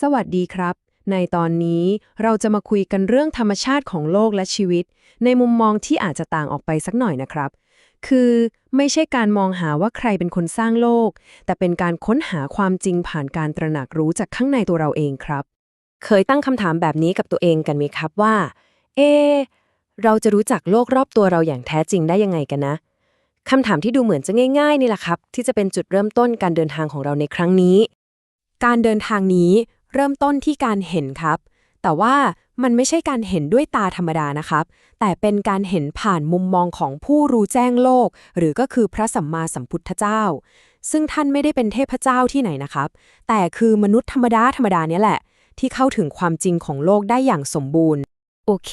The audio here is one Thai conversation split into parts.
สวัสดีครับ ในตอนนี้เราจะมาคุยกันเรื่องธรรมชาติของโลกและชีวิต ในมุมมองที่อาจจะต่างออกไปสักหน่อยนะครับ คือไม่ใช่การมองหาว่าใครเป็นคนสร้างโลก แต่เป็นการค้นหาความจริงผ่านการตระหนักรู้จากข้างในตัวเราเองครับ เคยตั้งคำถามแบบนี้กับตัวเองกันไหมครับว่า เอ เราจะรู้จักโลกรอบตัวเราอย่างแท้จริงได้ยังไงกันนะคำถามที่ดูเหมือนจะง่าย ๆ นี่แหละครับ ที่จะเป็นจุดเริ่มต้นการเดินทางของเราในครั้งนี้ การเดินทางนี้ เริ่มต้นที่การเห็นครับ แต่ว่ามันไม่ใช่การเห็นด้วยตาธรรมดานะครับ แต่เป็นการเห็นผ่านมุมมองของผู้รู้แจ้งโลก หรือก็คือพระสัมมาสัมพุทธเจ้า ซึ่งท่านไม่ได้เป็นเทพเจ้าที่ไหนนะครับ แต่คือมนุษย์ธรรมดาธรรมดาเนี่ยแหละ ที่เข้าถึงความจริงของโลกได้อย่างสมบูรณ์ โอเค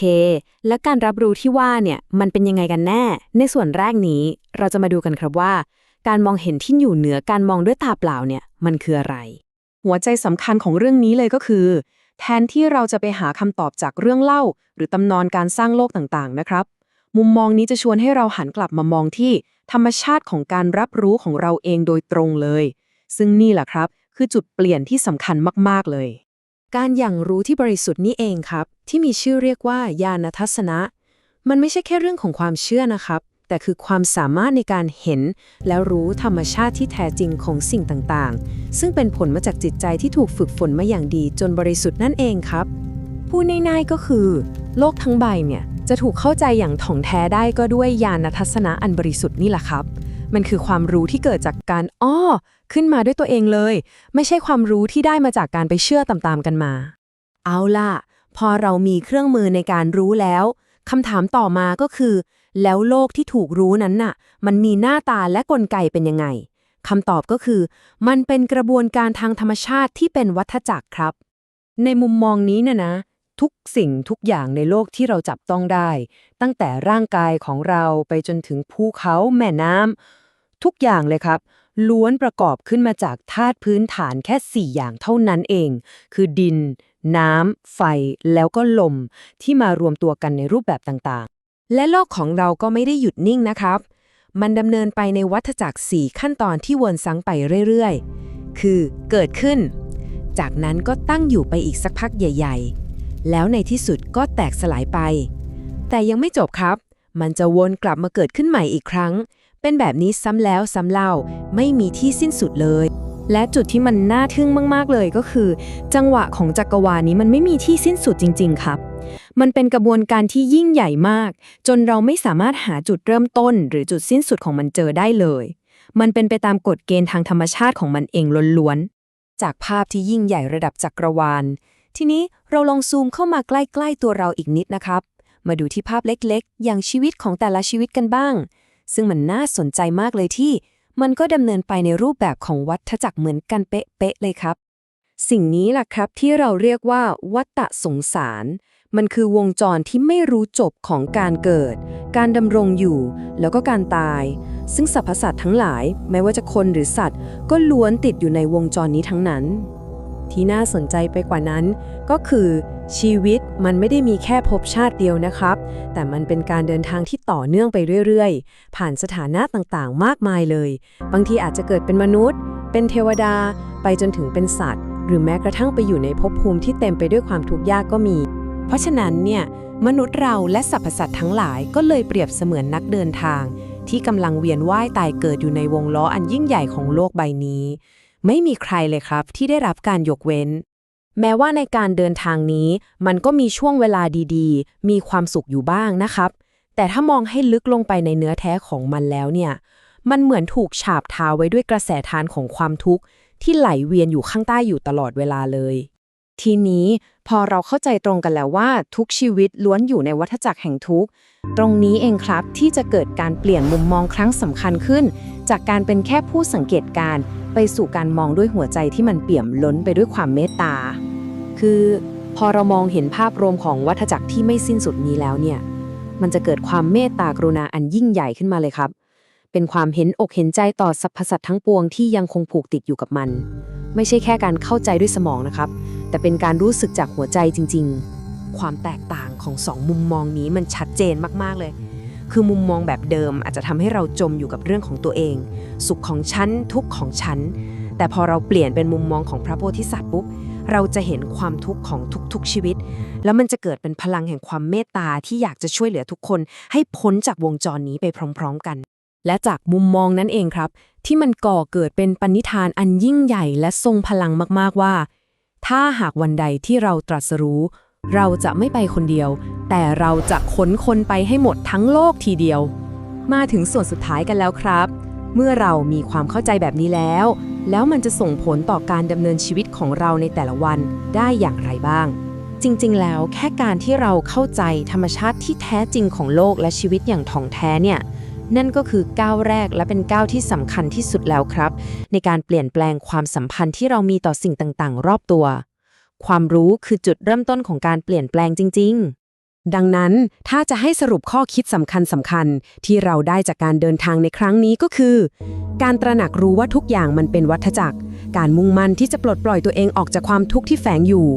และการรับรู้ที่ว่าเนี่ยมันเป็นยังไงกันแน่ ในส่วนแรกนี้เราจะมาดูกันครับว่า การมองเห็นที่อยู่เหนือการมองด้วยตาเปล่าเนี่ยมันคืออะไร หัวใจสำคัญของเรื่องนี้เลยก็คือ แทนที่เราจะไปหาคำตอบจากเรื่องเล่า หรือตำนานการสร้างโลกต่างๆ นะครับ มุมมองนี้จะชวนให้เราหันกลับมามองที่ธรรมชาติของการรับรู้ของเราเองโดยตรงเลย ซึ่งนี่แหละครับ คือจุดเปลี่ยนที่สำคัญมากๆเลย การอย่างรู้ที่บริสุทธิ์นี่เองครับ ที่มีชื่อเรียกว่าญาณทัศนะ มันไม่ใช่แค่เรื่องของความเชื่อนะครับ แต่คือความสามารถในการเห็น แล้วรู้ธรรมชาติที่แท้จริงของสิ่งต่างๆ ซึ่งเป็นผลมาจากจิตใจที่ถูกฝึกฝนมาอย่างดีจนบริสุทธิ์นั่นเองครับ พูดง่ายๆก็คือ โลกทั้งใบเนี่ยจะถูกเข้าใจอย่างถ่องแท้ได้ก็ด้วยญาณทัศนะอันบริสุทธิ์นี่แหละครับ มันคือความรู้ที่เกิดจากการอ้อขึ้นมาด้วยตัวเองเลย ไม่ใช่ความรู้ที่ได้มาจากการไปเชื่อตามๆกันมา เอาล่ะ พอเรามีเครื่องมือในการรู้แล้วคำถามต่อมาก็คือ แล้วโลกที่ถูกรู้นั้นน่ะ มันมีหน้าตาและกลไกเป็นยังไงคำตอบก็คือ มันเป็นกระบวนการทางธรรมชาติที่เป็นวัฏจักรครับ ในมุมมองนี้นะนะ ทุกสิ่งทุกอย่างในโลกที่เราจับต้องได้ ตั้งแต่ร่างกายของเราไปจนถึงภูเขาแม่น้ำทุกอย่างเลยครับ ล้วนประกอบขึ้นมาจากธาตุพื้นฐานแค่ 4 อย่างเท่านั้นเอง คือดิน น้ำ ไฟ แล้วก็ลม ที่มารวมตัวกันในรูปแบบต่างๆ และโลกของเราก็ไม่ได้หยุดนิ่งนะครับ มันดำเนินไปในวัฏจักร4ขั้นตอนที่วนซ้ำไปเรื่อยๆ คือเกิดขึ้น จากนั้นก็ตั้งอยู่ไปอีกสักพักใหญ่ ๆ แล้วในที่สุดก็แตกสลายไป แต่ยังไม่จบครับ มันจะวนกลับมาเกิดขึ้นใหม่อีกครั้ง เป็นแบบนี้ซ้ำแล้วซ้ำเล่า ไม่มีที่สิ้นสุดเลยและจุดที่มันน่าทึ่งมาก ๆ เลยก็คือ จังหวะของจักรวาลนี้มันไม่มีที่สิ้นสุดจริง ๆ ครับ มันเป็นกระบวนการที่ยิ่งใหญ่มาก จนเราไม่สามารถหาจุดเริ่มต้น หรือจุดสิ้นสุดของมันเจอได้เลย มันเป็นไปตามกฎเกณฑ์ทางธรรมชาติของมันเองล้วนๆ จากภาพที่ยิ่งใหญ่ระดับจักรวาล ทีนี้เราลองซูมเข้ามาใกล้ๆตัวเราอีกนิดนะครับ มาดูที่ภาพเล็กๆ อย่างชีวิตของแต่ละชีวิตกันบ้าง ซึ่งมันน่าสนใจมากเลยที่ มันก็ดำเนินไปในรูปแบบของวัฏจักรเหมือนกันเป๊ะๆเลยครับ สิ่งนี้ล่ะครับที่เราเรียกว่าวัฏสงสาร มันคือวงจรที่ไม่รู้จบของการเกิด การดำรงอยู่ แล้วก็การตาย ซึ่งสรรพสัตว์ทั้งหลาย ไม่ว่าจะคนหรือสัตว์ ก็ล้วนติดอยู่ในวงจรนี้ทั้งนั้น ที่น่าสนใจไปกว่านั้น ก็คือชีวิตมันไม่ได้มีแค่ภพชาติเดียวนะครับ แต่มันเป็นการเดินทางที่ต่อเนื่องไปเรื่อยๆ ผ่านสถานะต่างๆ มากมายเลย บางทีอาจจะเกิดเป็นมนุษย์ เป็นเทวดา ไปจนถึงเป็นสัตว์ หรือแม้กระทั่งไปอยู่ในภพภูมิที่เต็มไปด้วยความทุกข์ยากก็มี เพราะฉะนั้นเนี่ยมนุษย์เราและสรรพสัตว์ทั้งหลายก็เลยเปรียบเสมือนนักเดินทาง ที่กำลังเวียนว่ายตายเกิดอยู่ในวงล้ออันยิ่งใหญ่ของโลกใบนี้ ไม่มีใครเลยครับที่ได้รับการยกเว้น แม้ว่าในการเดินทางนี้ มันก็มีช่วงเวลาดีๆ มีความสุขอยู่บ้างนะครับ แต่ถ้ามองให้ลึกลงไปในเนื้อแท้ของมันแล้วเนี่ยมันเหมือนถูกฉาบทาไว้ด้วยกระแสทานของความทุกข์ที่ไหลเวียนอยู่ข้างใต้อยู่ตลอดเวลาเลย ทีนี้พอเราเข้าใจตรงกันแล้วว่าทุกชีวิตล้วนอยู่ในวัฏจักรแห่งทุกข์ ตรงนี้เองครับที่จะเกิดการเปลี่ยนมุมมองครั้งสำคัญขึ้น จากการเป็นแค่ผู้สังเกตการ ไปสู่การมองด้วยหัวใจที่มันเปี่ยมล้นไปด้วยความเมตตา คือพอเรามองเห็นภาพรวมของวัฏจักรที่ไม่สิ้นสุดนี้แล้วเนี่ย มันจะเกิดความเมตตากรุณาอันยิ่งใหญ่ขึ้นมาเลยครับ เป็นความเห็นอกเห็นใจต่อสรรพสัตว์ทั้งปวงที่ยังคงผูกติดอยู่กับมัน ไม่ใช่แค่การเข้าใจด้วยสมองนะครับ แต่เป็นการรู้สึกจากหัวใจจริง ๆ ความแตกต่างของสองมุมมองนี้มันชัดเจนมากๆเลย คือมุมมองแบบเดิมอาจจะทำให้เราจมอยู่กับเรื่องของตัวเอง สุขของฉันทุกข์ของฉัน แต่พอเราเปลี่ยนเป็นมุมมองของพระโพธิสัตว์ปุ๊บเราจะเห็นความทุกข์ของทุกๆชีวิต แล้วมันจะเกิดเป็นพลังแห่งความเมตตาที่อยากจะช่วยเหลือทุกคน ให้พ้นจากวงจรนี้ไปพร้อม ๆ กัน และจากมุมมองนั้นเองครับ ที่มันก่อเกิดเป็นปณิธานอันยิ่งใหญ่และทรงพลังมากๆว่า ถ้าหากวันใดที่เราตรัสรู้ เราจะไม่ไปคนเดียว แต่เราจะขนคนไปให้หมดทั้งโลกทีเดียว มาถึงส่วนสุดท้ายกันแล้วครับ เมื่อเรามีความเข้าใจแบบนี้แล้ว แล้วมันจะส่งผลต่อการดำเนินชีวิตของเราในแต่ละวันได้อย่างไรบ้าง จริงๆ แล้วแค่การที่เราเข้าใจธรรมชาติที่แท้จริงของโลกและชีวิตอย่างถ่องแท้เนี่ย นั่นก็คือก้าวแรกและเป็นก้าวที่สำคัญที่สุดแล้วครับ ในการเปลี่ยนแปลงความสัมพันธ์ที่เรามีต่อสิ่งต่างๆ รอบตัว ความรู้คือจุดเริ่มต้นของการเปลี่ยนแปลงจริงๆ ดังนั้นถ้าจะให้สรุปข้อคิดสำคัญสำคัญๆที่เราได้จากการเดินทางในครั้งนี้ก็คือ การตระหนักรู้ว่าทุกอย่างมันเป็นวัฏจักร การมุ่งมั่นที่จะปลดปล่อยตัวเองออกจากความทุกข์ที่แฝงอยู่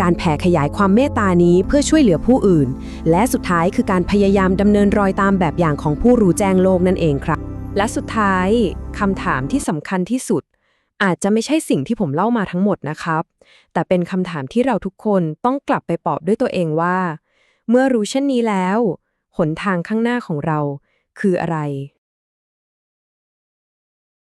การแผ่ขยายความเมตตานี้เพื่อช่วยเหลือผู้อื่น และสุดท้ายคือการพยายามดำเนินรอยตามแบบอย่างของผู้รู้แจ้งโลกนั่นเองครับ และสุดท้ายคำถามที่สำคัญที่สุด อาจจะไม่ใช่สิ่งที่ผมเล่ามาทั้งหมดนะครับ แต่เป็นคำถามที่เราทุกคนต้องกลับไปตอบด้วยตัวเองว่า เมื่อรู้เช่นนี้แล้ว หนทางข้างหน้าของเราคืออะไร